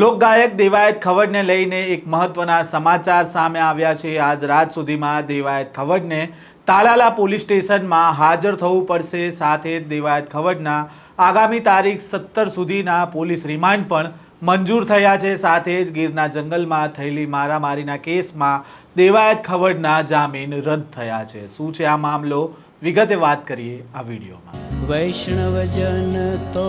લોકગાયક દેવાયત ખવડને લઈને એક મહત્વના સમાચાર સામે આવ્યા છે. આજ રાત સુધીમાં દેવાયત ખવડને તાલાલા પોલીસ સ્ટેશનમાં હાજર થવું પડશે. સાથે દેવાયત ખવડના આગામી તારીખ સત્તર સુધીના પોલીસ રિમાન્ડ પણ મંજૂર થયા છે. સાથે જ ગીરના જંગલમાં થયેલી મારામારીના કેસમાં દેવાયત ખવડના જામીન રદ થયા છે. શું છે આ મામલો? વિગતે વાત કરીએ આ વિડીયોમાં. વૈષ્ણવજન તો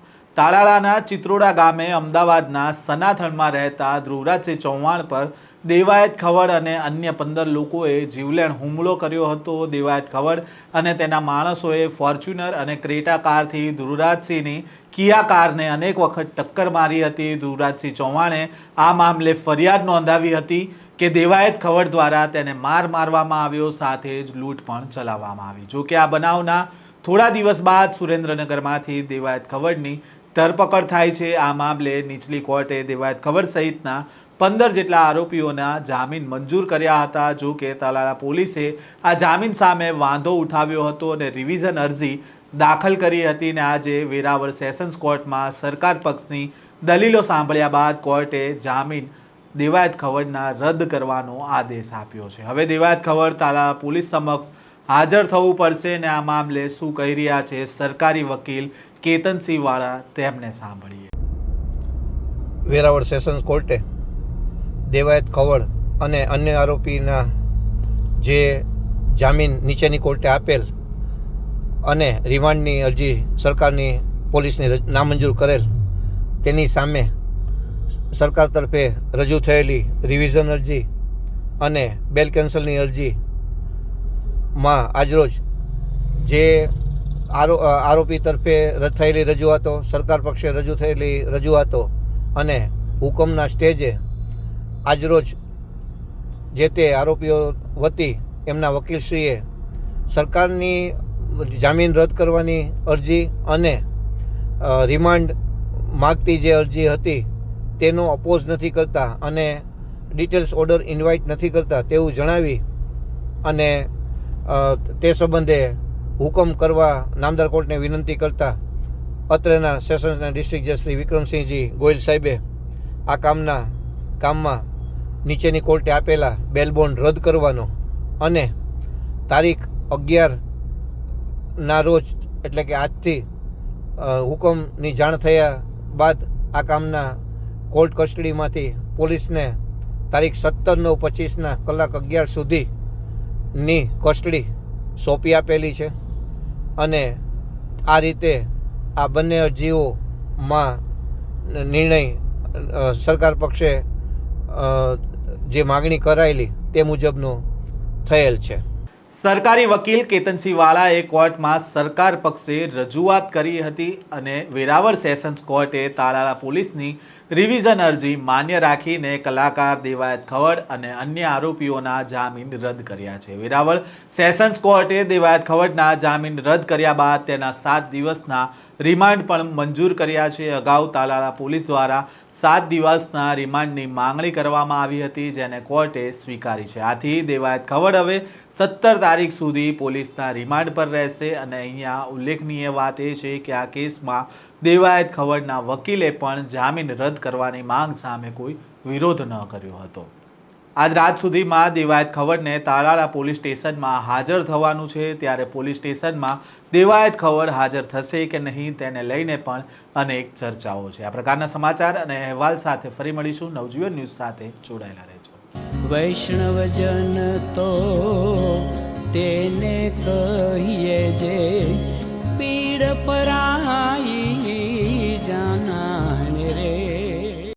તાલાળાના ચિત્રોડા ગામે અમદાવાદના સનાથણમાં રહેતા ધ્રુવરાજસિંહ ચૌહાણ પર દેવાયત ખવડ અને અન્ય પંદર લોકોએ જીવલેણ હુમલો કર્યો હતો. દેવાયત ખવડ અને તેના માણસોએ ફોર્ચ્યુનર અને ક્રેટા કારથી ધ્રુવરાજસિંહની કિયા કારને અનેક વખત ટક્કર મારી હતી. ધ્રુવરાજસિંહ ચૌહાણે આ મામલે ફરિયાદ નોંધાવી હતી કે દેવાયત ખવડ દ્વારા તેને માર મારવામાં આવ્યો, સાથે જ લૂંટ પણ ચલાવવામાં આવી. જો કે આ બનાવના થોડા દિવસ બાદ સુરેન્દ્રનગરમાંથી દેવાયત ખવડની ધરપકડ થાય છે આ મામલે નીચલી કોર્ટે દેવાયત ખબર સહિતના પંદર જેટલા આરોપીઓના જામીન મંજૂર કર્યા હતા. જો કે તાલાળા પોલીસે આ જામીન સામે વાંધો ઉઠાવ્યો હતો અને રિવિઝન અરજી દાખલ કરી હતી અને આજે વેરાવળ સેશન્સ કોર્ટમાં સરકાર પક્ષની દલીલો સાંભળ્યા બાદ કોર્ટે જામીન દેવાયત ખવડના રદ કરવાનો આદેશ આપ્યો છે. હવે દેવાયત ખવડ તાલા પોલીસ સમક્ષ હાજર થવું પડશે ને આ મામલે શું કહી રહ્યા છે સરકારી વકીલ કેતનસિંહ વાળા તેમને સાંભળીએ. વેરાવળ સેશન્સ કોર્ટે દેવાયત ખવડ અને અન્ય આરોપીના જે જામીન નીચેની કોર્ટે આપેલ અને રિમાન્ડની અરજી સરકારની પોલીસની નામંજૂર કરેલ તેની સામે સરકાર તરફે રજૂ થયેલી રિવિઝન અરજી અને બેલ કેન્સલની અરજીમાં આજરોજ જે આરો આરોપી તરફે થયેલી રજૂઆતો, સરકાર પક્ષે રજૂ થયેલી રજૂઆતો અને હુકમના સ્ટેજે આજરોજ જે તે આરોપીઓ વતી એમના વકીલશ્રીએ સરકારની જામીન રદ કરવાની અરજી અને રિમાન્ડ માગતી જે અરજી હતી તેનો અપોઝ નથી કરતા અને ડિટેલ્સ ઓર્ડર ઇન્વાઇટ નથી કરતા તેવું જણાવી અને તે સંબંધે હુકમ કરવા નામદાર કોર્ટને વિનંતી કરતા અત્રેના સેશન્સના ડિસ્ટ્રિક્ટ જજ શ્રી વિક્રમસિંહજી ગોયલ સાહેબે આ કામના કામમાં નીચેની કોર્ટે આપેલા બેલ બોન્ડ રદ કરવાનો અને તારીખ અગિયાર ના રોજ, એટલે કે આજથી હુકમની જાણ થયા બાદ આ કામના કોર્ટ કસ્ટડીમાંથી પોલીસને તારીખ સત્તર નવ પચીસના કલાક અગિયાર સુધીની કસ્ટડી સોંપી આપેલી છે અને આ રીતે આ બંને અરજીઓમાં નિર્ણય સરકાર પક્ષે જે માગણી કરાયેલી તે મુજબનો થયેલ છે. સરકારી વકીલ કેતનસિંહ વાળાએ કોર્ટમાં સરકાર પક્ષે રજૂઆત કરી હતી અને વેરાવળ સેશન્સ કોર્ટે તાલાળા પોલીસની રિવિઝન અરજી માન્ય રાખીને કલાકાર દેવાયત ખવડ અને અન્ય આરોપીઓના જામીન રદ કર્યા છે. વેરાવળ સેશન્સ કોર્ટે દેવાયત ખવડના જામીન રદ કર્યા બાદ તેના સાત દિવસના રિમાન્ડ પણ મંજૂર કર્યા છે. અગાઉ તાલાળા પોલીસ દ્વારા સાત દિવસના રિમાન્ડની માંગણી કરવામાં આવી હતી, જેને કોર્ટે સ્વીકારી છે. આથી દેવાયત ખવડ હવે સત્તર તારીખ સુધી પોલીસના રિમાન્ડ પર રહેશે અને અહીંયા ઉલ્લેખનીય વાત એ છે કે આ કેસમાં દેવાયત ખવડના વકીલે પણ જામીન રદ કરવાની માંગ સામે કોઈ વિરોધ ન કર્યો હતો. આજ રાત સુધીમાં દેવાયત ખવડને તાલાળા પોલીસ સ્ટેશનમાં હાજર થવાનું છે, ત્યારે પોલીસ સ્ટેશનમાં દેવાયત ખવડ હાજર થશે કે નહીં તેને લઈને પણ અનેક ચર્ચાઓ છે. આ પ્રકારના સમાચાર અને અહેવાલ સાથે ફરી મળીશું. નવજીવન ન્યૂઝ સાથે જોડાયેલા રહેજો. વૈષ્ણવજન તો તેને કહીએ જે પીડ પરાઈ